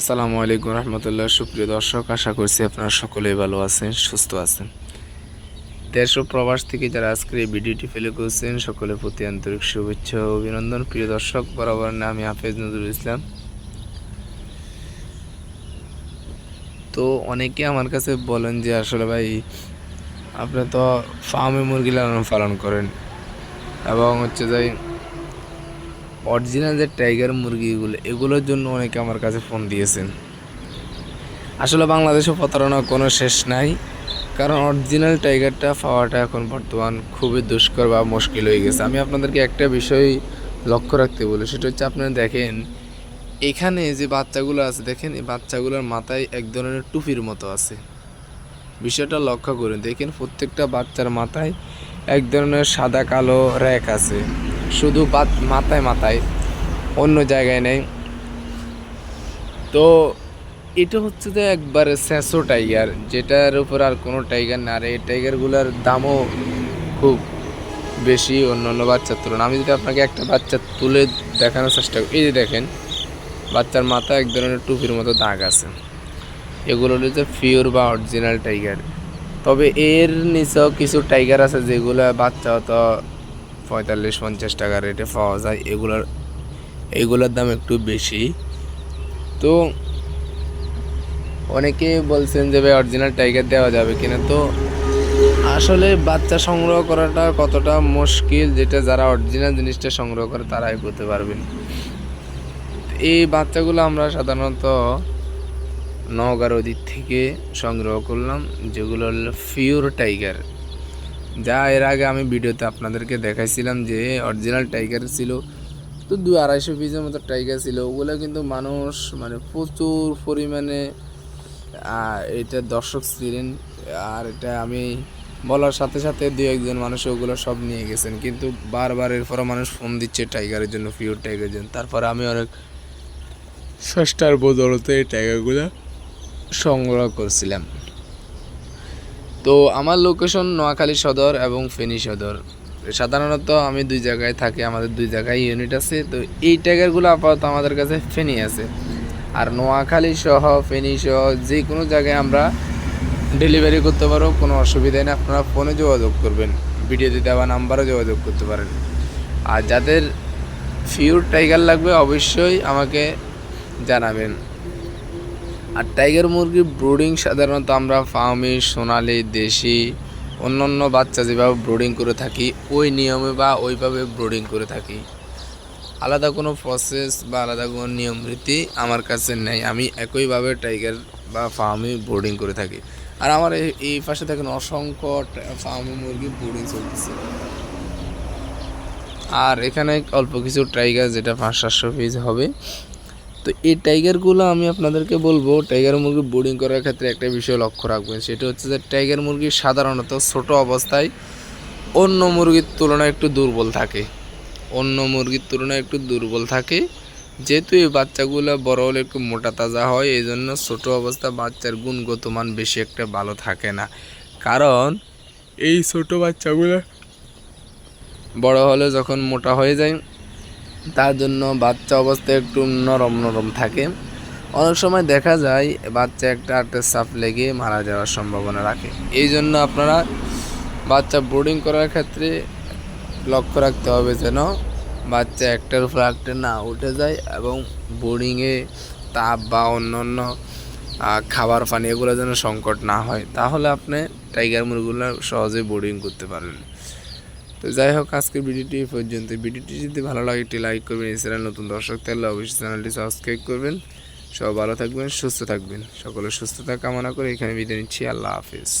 আসসালামু আলাইকুম রহমতুল্লাহ। সুপ্রিয় দর্শক, আশা করছি আপনারা সকলেই ভালো আছেন, সুস্থ আছেন। দেশ ও প্রবাস থেকে যারা আজকের এই ভিডিওটি ফেলে করছেন, সকলের প্রতি আন্তরিক শুভেচ্ছা অভিনন্দন। প্রিয় দর্শক, বরাবর না, আমি হাফেজ নজরুল ইসলাম। তো অনেকে আমার কাছে বলেন যে, আসলে ভাই, আপনি তো ফার্মে মুরগি লালন পালন করেন এবং হচ্ছে যাই অরিজিনাল যে টাইগার মুরগিগুলো, এগুলোর জন্য অনেকে আমার কাছে ফোন দিয়েছেন। আসলে বাংলাদেশে প্রতারণার কোনো শেষ নাই, কারণ অরিজিনাল টাইগারটা পাওয়াটা এখন বর্তমান খুবই দুষ্কর বা মুশকিল হয়ে গেছে। আমি আপনাদেরকে একটা বিষয় লক্ষ্য রাখতে বলি, সেটা হচ্ছে আপনারা দেখেন, এখানে যে বাচ্চাগুলো আছে, দেখেন এই বাচ্চাগুলোর মাথায় এক ধরনের টুপির মতো আছে। বিষয়টা লক্ষ্য করুন, দেখেন প্রত্যেকটা বাচ্চার মাথায় এক ধরনের সাদা কালো র্যাক আছে। শুধু মাথায় মাথায়, অন্য জায়গায় নেই। তো এটা হচ্ছে যে একবারে স্যাঁসো টাইগার, যেটার উপর আর কোনো টাইগার না। আর এই টাইগারগুলোর দামও খুব বেশি অন্য অন্য বাচ্চার তুলনায়। আমি যদি আপনাকে একটা বাচ্চা তুলে দেখানোর চেষ্টা করি, এই যে দেখেন, বাচ্চার মাথায় এক ধরনের টুপির মতো দাগ আছে। এগুলো হচ্ছে পিওর বা অরিজিনাল টাইগার। তবে এর নিচেও কিছু টাইগার আছে যেগুলো বাচ্চা তো পঁয়তাল্লিশ পঞ্চাশ টাকা রেটে পাওয়া যায়। এগুলোর এগুলোর দাম একটু বেশি। তো অনেকে বলছেন যে, ভাই অরিজিনাল টাইগার দেওয়া যাবে কিনা? তো আসলে বাচ্চা সংগ্রহ করাটা কতটা মুশকিল, যেটা যারা অরিজিনাল জিনিসটা সংগ্রহ করে, তারাই করতে পারবেন। এই বাচ্চাগুলো আমরা সাধারণত নওগাঁর ওদিক থেকে সংগ্রহ করলাম, যেগুলো হলো পিওর টাইগার যা এর আগে আমি ভিডিওতে আপনাদেরকে দেখাইছিলাম যে অরিজিনাল টাইগার ছিল, তো দু আড়াইশো পিসের মতো টাইগার ছিল। ওগুলো কিন্তু মানুষ মানে প্রচুর পরিমাণে এটা দর্শক ছিলেন। আর এটা আমি বলার সাথে সাথে দু একজন মানুষ ওগুলো সব নিয়ে গেছেন। কিন্তু বারবার এরপরে মানুষ ফোন দিচ্ছে টাইগারের জন্য পিওর টাইগারের জন্য। তারপরে আমি অনেক সস্তার বদলতে এই টাইগারগুলো সংগ্রহ করছিলাম। তো আমার লোকেশন নোয়াখালী সদর এবং ফেনী সদর। সাধারণত আমি দুই জায়গায় থাকি, আমাদের দুই জায়গায় ইউনিট আছে। তো এই টাইগারগুলো আপাতত আমাদের কাছে ফেনী আছে। আর নোয়াখালী সহ, ফেনী সহ যে কোনো জায়গায় আমরা ডেলিভারি করতে পারব কোনো অসুবিধা নেই। আপনারা ফোনে যোগাযোগ করবেন। ভিডিওতে দেওয়া নাম্বারও যোগাযোগ করতে পারেন। আর যাদের ফিউর টাইগার লাগবে, অবশ্যই আমাকে জানাবেন। আর টাইগার মুরগির ব্রুডিং সাধারণত আমরা ফার্মি সোনালি, দেশি, অন্যান্য বাচ্চা যেভাবে ব্রুডিং করে থাকি, ওই নিয়মে বা ওইভাবে ব্রুডিং করে থাকি। আলাদা কোনো প্রসেস বা আলাদা কোনো নিয়ম, রীতি আমার কাছে নেই। আমি একইভাবে টাইগার বা ফার্মি ব্রুডিং করে থাকি। আর আমার এই- এই পাশে দেখেন অসংখ্য ফার্মি মুরগি ব্রুডিং চলতেছে। আর এখানে অল্প কিছু টাইগার যেটা পাঁচ, সাতশো পিস হবে। তো এই টাইগারগুলো আমি আপনাদেরকে বলব টাইগার মুরগি বোর্ডিং করার ক্ষেত্রে একটা বিষয় লক্ষ্য রাখবেন, সেটা হচ্ছে যে টাইগার মুরগি সাধারণত ছোট অবস্থায় অন্য মুরগির তুলনায় একটু দুর্বল থাকে। অন্য মুরগির তুলনায় একটু দুর্বল থাকে, যেহেতু এই বাচ্চাগুলো বড় হলে একটু মোটা তাজা হয় এই জন্য ছোটো অবস্থা বাচ্চার গুণগত মান বেশি একটা ভালো থাকে না। কারণ এই ছোট বাচ্চাগুলো বড় হলে যখন মোটা হয়ে যায় তার জন্য বাচ্চা অবস্থায় একটু নরম নরম থাকে। অনেক সময় দেখা যায় বাচ্চা একটা আটের সাপ লেগে মারা যাওয়ার সম্ভাবনা রাখে। এই জন্য আপনারা বাচ্চা বোর্ডিং করার ক্ষেত্রে লক্ষ্য রাখতে হবে যেন বাচ্চা একটার উপর একটা না উঠে যায় এবং বোর্ডিংয়ে তাপ বা অন্য অন্য খাবার পানি এগুলো যেন সংকট না হয়। তাহলে আপনি টাইগার মুরগুলো সহজেই বোর্ডিং করতে পারবেন। তো যাই হোক, আজকের ভিডিওটি এই পর্যন্ত ভিডিওটি যদি ভালো লাগে, একটি লাইক করবেন এছাড়া নতুন দর্শক তাহলে অবশ্যই চ্যানেলটি সাবস্ক্রাইব করবেন। সব ভালো থাকবেন, সুস্থ থাকবেন। সকলে সুস্থতা কামনা করে এখানে বিদায় নিচ্ছি। আল্লাহ হাফিজ।